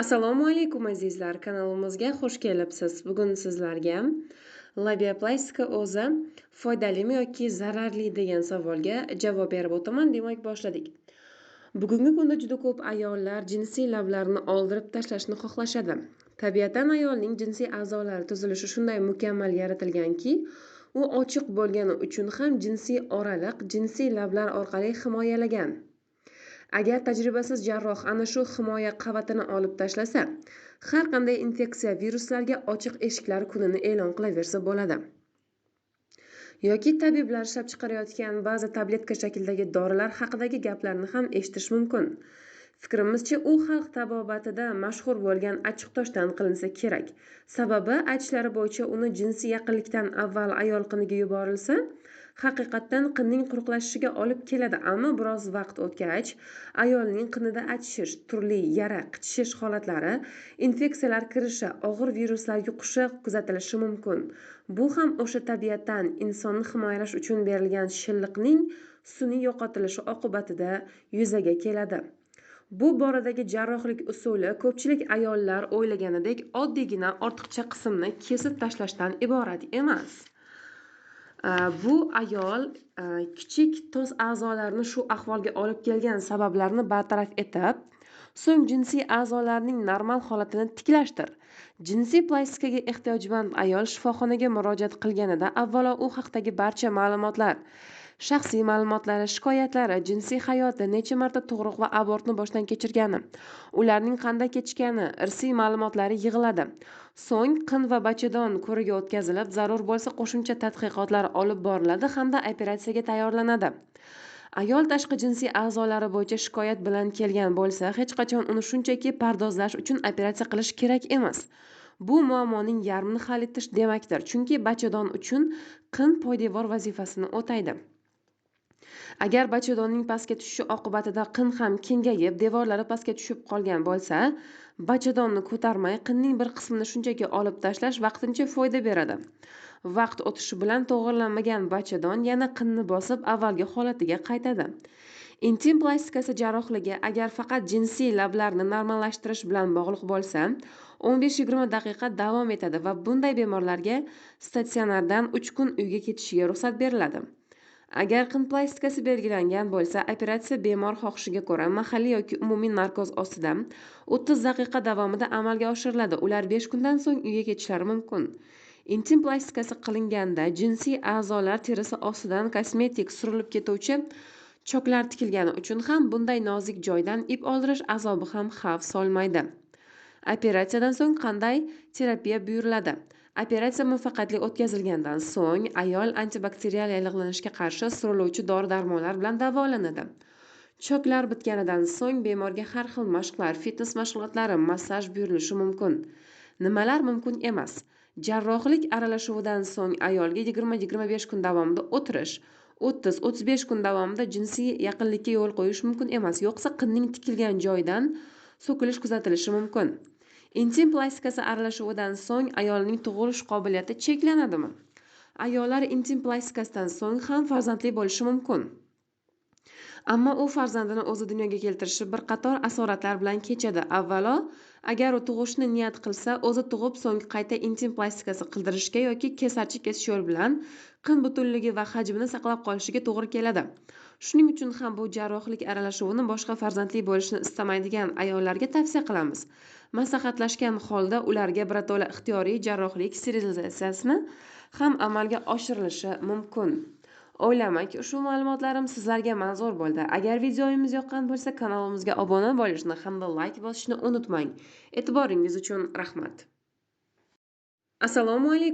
Assalomu alaykum azizlar, kanalimizga xush kelibsiz. Bugun sizlarga labiaplastika o'zi foydalimi yoki zararli degan savolga javob berib o'taman. Demak, boshladik. Bugungi kunda juda ko'p ayollar jinsiy lablarini oldirib tashlashni xohlashadi. Tabiatan ayolning jinsiy a'zolari tuzilishi shunday mukammal yaratilganki, u ochiq bo'lgani uchun ham jinsiy oraliq jinsiy lablar orqali himoyalagan. Agar tajribasiz jarroh ana shu himoya qavatini olib tashlasa har qanday infeksiya viruslarga ochiq eshiklar kunini e'lon qilaversa bo'ladi. Yoki tabiblar ishlab chiqarayotgan ba'zi tabletka shaklidagi dorilar haqidagi gaplarni ham eshitish mumkin. Fikrimizcha u xalq tabobatida mashhur bo'lgan achchiqtoshdan qilinsa kerak. Sababi aytishlari bo'yicha uni jinsiy yaqinlikdan avval ayol qiniga yuborilsa haqiqatdan qinning quruqlashishiga olib keladi. Ammo biroz vaqt o'tgach ayolning qinida achishish turli yara qichishish holatlari infeksiyalar kirishi og'ir viruslar yuqishi kuzatilishi mumkin. Bu ham o'sha tabiatdan insonni himoyalash uchun berilgan shilliqning sun'iy yo'qotilishi oqibatida yuzaga keladi. Bu boradagi jarrohlik usuli ko'pchilik ayollar o'ylaganidek oddiygina ortiqcha qismni kesib tashlashdan iborat emas. Э, bu ayol э, kichik to's a'zolarini shu ahvolga olib kelgan sabablarni bartaraf etib so'ng jinsiy a'zolarning normal holatini tiklashdir. Jinsiy plastikaga ehtiyojmand ayol shifoxonaga murojaat qilganida avvalo u haqdagi barcha ma'lumotlar shaxsiy ma'lumotlari shikoyatlari jinsiy hayoti necha marta tug'ruq va abortni boshdan kechirgani ularning qanday kechgani irsiy ma'lumotlari yig'iladi. So'ng qin va bachadon ko'rigi o'tkazilib zarur bo'lsa qo'shimcha tadqiqotlar olib boriladi hamda operatsiyaga tayyorlanadi. Ayol tashqi jinsiy a'zolari bo'yicha shikoyat bilan kelgan bo'lsa hech qachon uni shunchaki pardozlash uchun operatsiya qilish kerak emas. Bu muammoning yarmini hal etish demakdir chunki bachadon uchun qin poydevor vazifasini o'taydi. Agar bachadonning pastga tushishi oqibatida qin ham kengayib devorlari pastga tushib qolgan bo'lsa bachadonni ko'tarmay qinning bir qismini shunchaki olib tashlash vaqtincha foyda beradi. Vaqt o'tishi bilan to'g'irlanmagan bachadon yana qinni bosib avvalgi holatiga qaytadi. Intim plastikasi jarrohligi agar faqat jinsiy lablarni normallashtirish bilan bog'liq bo'lsa 15-20 daqiqa davom etadi va bunday bemorlarga statsionardan 3 kun uyga ketishiga ruxsat beriladi. Agar qin plastikasi belgilangan bo'lsa operatsiya bemor xohishiga ko'ra mahalliy yoki umumiy narkoz ostida o'ttiz daqiqa davomida amalga oshiriladi. Ular besh kundan so'ng uyga ketishlari mumkin. Intim plastikasi qilinganda jinsiy a'zolar terisi ostidan kosmetik surilib ketuvchi choklar tikilgani uchun ham bunday nozik joydan ip oldirish azobi ham xavf solmaydi. Operatsiyadan so'ng qanday terapiya buyuriladi? Operatsiya muvaffaqiyatli o'tkazilgandan so'ng ayol antibakterial yallig'lanishga qarshi suriluvchi dori darmonlar bilan davolanadi. Choklar bitganidan so'ng bemorga har xil mashqlar fitnes mashg'ulotlari massaj buyurilishi mumkin. Nimalar mumkin emas? Jarrohlik aralashuvidan so'ng ayolga yigirma yigirma besh kun davomida o'tirish o'ttiz o'ttiz besh kun davomida jinsiy yaqinlikka yo'l qo'yish mumkin emas yo'qsa qinning tikilgan joyidan so'kilish kuzatilishi mumkin. Intim plastikasi aralashuvidan so'ng ayolning tug'ilish qobiliyati cheklanadimi? Ayollar intim plastikasidan so'ng ham farzandli bo'lishi mumkin. Ammo u farzandini o'zi dunyoga keltirishi bir qator asoratlar bilan kechadi. Avvalo agar u tug'ishni niyat qilsa o'zi tug'ib so'ng qayta intim plastikasi qildirishga yoki kesarchi kesish yo'li bilan qin butunligi va hajmini saqlab qolishiga to'g'ri keladi. Shuning uchun ham bu jarrohlik aralashuvini boshqa farzandli bo'lishni istamaydigan ayollarga tavsiya qilamiz. Maslahatlashgan holda ularga birato'la ixtiyoriy jarrohlik sterilizatsiyasini ham amalga oshirilishi mumkin. O'ylaymanki ushbu ma'lumotlarim sizlarga manzur bo'ldi. Agar videomiz yoqqan bo'lsa kanalimizga obuna bo'lishni hamda layk bosishni unutmang. E'tiboringiz uchun rahmat. Assalomu alaykum.